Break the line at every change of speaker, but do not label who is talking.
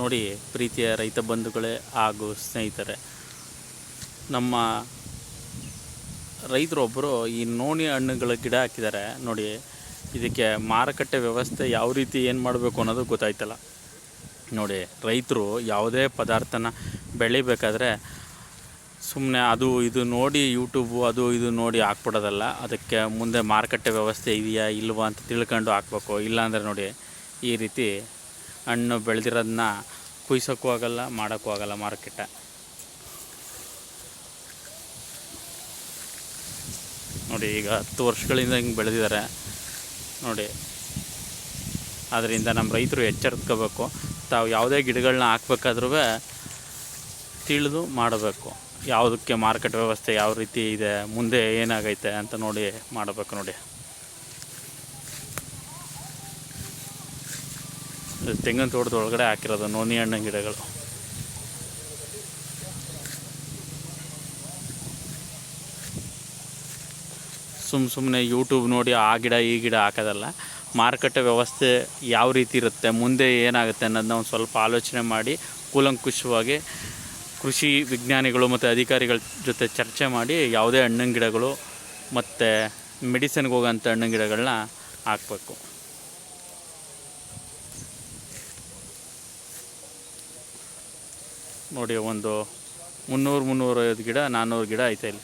ನೋಡಿ ಪ್ರೀತಿಯ ರೈತ ಬಂಧುಗಳೇ ಹಾಗೂ ಸ್ನೇಹಿತರೆ, ನಮ್ಮ ರೈತರೊಬ್ಬರು ಈ ನೋಣಿ ಹಣ್ಣುಗಳ ಗಿಡ ಹಾಕಿದ್ದಾರೆ. ನೋಡಿ, ಇದಕ್ಕೆ ಮಾರುಕಟ್ಟೆ ವ್ಯವಸ್ಥೆ ಯಾವ ರೀತಿ ಏನು ಮಾಡಬೇಕು ಅನ್ನೋದು ಗೊತ್ತಾಯ್ತಲ್ಲ. ನೋಡಿ, ರೈತರು ಯಾವುದೇ ಪದಾರ್ಥನ ಬೆಳಿಬೇಕಾದ್ರೆ ಸುಮ್ಮನೆ ಅದು ಇದು ನೋಡಿ ಯೂಟ್ಯೂಬು, ಅದು ಇದು ನೋಡಿ ಹಾಕ್ಬಿಡೋದಲ್ಲ. ಅದಕ್ಕೆ ಮುಂದೆ ಮಾರುಕಟ್ಟೆ ವ್ಯವಸ್ಥೆ ಇದೆಯಾ, ಇಲ್ವಾ ಅಂತ ತಿಳ್ಕೊಂಡು ಹಾಕ್ಬೇಕು. ಇಲ್ಲಾಂದರೆ ನೋಡಿ ಈ ರೀತಿ ಹಣ್ಣು ಬೆಳೆದಿರೋದನ್ನ ಕುಯ್ಸೋಕ್ಕೂ ಆಗಲ್ಲ, ಮಾಡೋಕ್ಕೂ ಆಗಲ್ಲ ಮಾರ್ಕೆಟ ನೋಡಿ, ಈಗ ಹತ್ತು ವರ್ಷಗಳಿಂದ ಹಿಂಗೆ ಬೆಳೆದಿದ್ದಾರೆ. ನೋಡಿ ಅದರಿಂದ ನಮ್ಮ ರೈತರು ಎಚ್ಚರಿಸ್ಕೋಬೇಕು ತಾವು ಯಾವುದೇ ಗಿಡಗಳನ್ನ ಹಾಕ್ಬೇಕಾದ್ರೂ ತಿಳಿದು ಮಾಡಬೇಕು. ಯಾವುದಕ್ಕೆ ಮಾರ್ಕೆಟ್ ವ್ಯವಸ್ಥೆ ಯಾವ ರೀತಿ ಇದೆ, ಮುಂದೆ ಏನಾಗೈತೆ ಅಂತ ನೋಡಿ ಮಾಡಬೇಕು ನೋಡಿ. ತೆಂಗಿನ ತೋಟದ ಒಳಗಡೆ ಹಾಕಿರೋದು ನೋನಿ ಹಣ್ಣಿನ ಗಿಡಗಳು. ಸುಮ್ಮ ಸುಮ್ಮನೆ ಯೂಟ್ಯೂಬ್ ನೋಡಿ ಆ ಗಿಡ, ಈ ಗಿಡ ಹಾಕೋದಲ್ಲ. ಮಾರುಕಟ್ಟೆ ವ್ಯವಸ್ಥೆ ಯಾವ ರೀತಿ ಇರುತ್ತೆ, ಮುಂದೆ ಏನಾಗುತ್ತೆ ಅನ್ನೋದನ್ನ ಒಂದು ಸ್ವಲ್ಪ ಆಲೋಚನೆ ಮಾಡಿ, ಕೂಲಂಕುಷವಾಗಿ ಕೃಷಿ ವಿಜ್ಞಾನಿಗಳು ಮತ್ತು ಅಧಿಕಾರಿಗಳ ಜೊತೆ ಚರ್ಚೆ ಮಾಡಿ ಯಾವುದೇ ಹಣ್ಣಿನ ಗಿಡಗಳು ಮತ್ತು ಮೆಡಿಸಿನ್ಗೆ ಹೋಗೋಂಥ ಹಣ್ಣಿನ ಗಿಡಗಳನ್ನ ಹಾಕಬೇಕು. ನೋಡಿ ಒಂದು ಮುನ್ನೂರು ಮುನ್ನೂರೈವತ್ತು ಗಿಡ ನಾನ್ನೂರು ಗಿಡ ಐತೆ ಇಲ್ಲಿ.